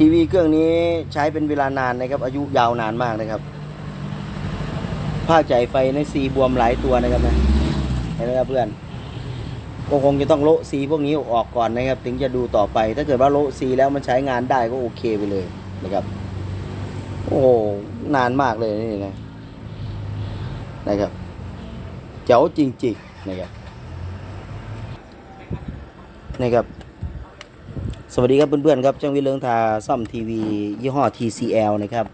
ทีวีเครื่องนี้ใช้เป็นเวลานานนะครับ อายุยาวนานมากนะครับภาคจ่ายไฟในสีบวมหลายตัวนะครับนะเห็นไหมครับเพื่อนก็คงจะต้องโละสีพวกนี้ออกก่อนนะครับ ถึงจะดูต่อไป ถ้าเกิดว่าโละสีแล้วมันใช้งานได้ก็โอเคไปเลยนะครับ โอ้โหนานมากเลยนี่นะนะครับเจ๋วจริงๆนะครับนะครับ สวัสดีครับเพื่อนๆครับช่างวิเลิงทาซ่อมทีวียี่ห้อ TCL นะครับ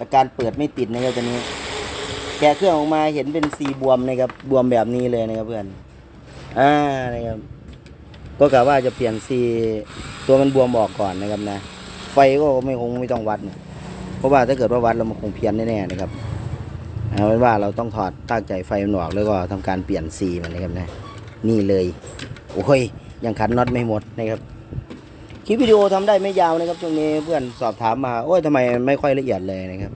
อาการเปิดไม่ติดนะครับตอนนี้ แกะเครื่องออกมาเห็นเป็นสีบวมนะครับบวมแบบนี้เลยนะครับเพื่อนอ่านะครับก็กะว่าจะเปลี่ยนสีตัวมันบวมออกก่อนนะครับนะ ไฟก็ไม่คงไม่ต้องวัดนะเพราะว่าถ้าเกิดว่าวัดแล้วมันคงเพี้ยนแน่ๆนะครับเอาเป็นว่าเราต้องถอดตั้งใจไฟมันออกแล้วก็ทำการเปลี่ยนสีมันนะครับนะนี่เลยโอ้ยยังขันน็อตไม่หมดนะครับ คลิปวิดีโอทำได้ไม่ยาวนะครับช่วงนี้เพื่อนสอบถามมาโอ้ยทำไมไม่ค่อยละเอียดเลยนะครับ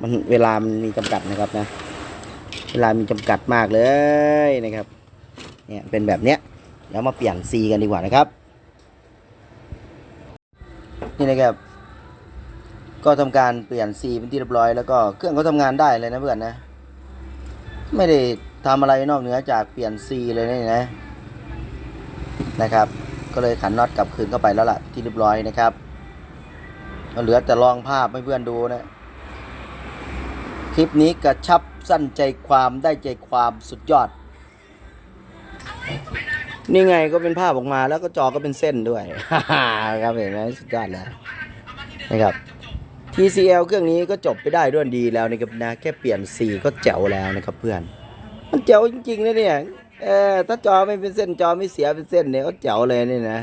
มันเวลามันมีจำกัดนะครับนะ เวลามีจำกัดมากเลยนะครับ เนี่ยเป็นแบบเนี้ยเดี๋ยวมาเปลี่ยนซีกันดีกว่านะครับ นี่นะครับ ก็ทำการเปลี่ยนซีเป็นที่เรียบร้อยแล้วก็เครื่องก็ทำงานได้เลยนะเพื่อนนะ ไม่ได้ทำอะไรนอกเหนือจากเปลี่ยนซีเลยนี่นะนะครับ ก็เลยขันน็อตกลับคืนเข้าไปแล้วล่ะที่เรียบร้อยนะครับเหลือแต่ลองภาพให้เพื่อนดูนะคลิปนี้กระชับสั้นใจความได้ใจความสุดยอด นี่ไงก็เป็นภาพออกมาแล้วก็จอก็เป็นเส้นด้วยครับเห็นไหมสุดยอดแล้วนะครับ TCL เครื่องนี้ก็จบไปได้ด้วยดีแล้วนะครับนะแค่เปลี่ยนสีก็แจ๋วแล้วนะครับเพื่อน มันแจ๋วจริงๆนะเนี่ย เออถ้าจอไม่เป็นเส้นจอไม่เสียเป็นเส้นเนี่ยก็แจ๋วเลยนี่นะ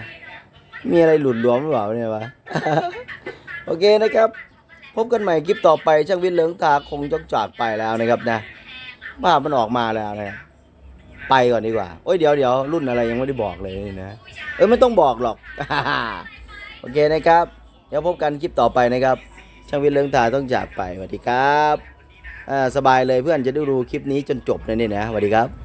มีอะไรหลุดหลวมหรือเปล่าเนี่ยวะ โอเคนะครับ พบกันใหม่คลิปต่อไปช่างวิทย์เหลืองตาคงจะจากไปแล้วนะครับนะภาพมันออกมาแล้วนะไปก่อนดีกว่า โอ้ยเดี๋ยวเดี๋ยวรุ่นอะไรยังไม่ได้บอกเลยนี่นะ เออไม่ต้องบอกหรอก โอเคนะครับ เดี๋ยวพบกันคลิปต่อไปนะครับ ช่างวิทย์เหลืองตาต้องจากไปสวัสดีครับอ่าสบายเลยเพื่อนจะได้ดูคลิปนี้จนจบเลยนี่นะสวัสดีครับ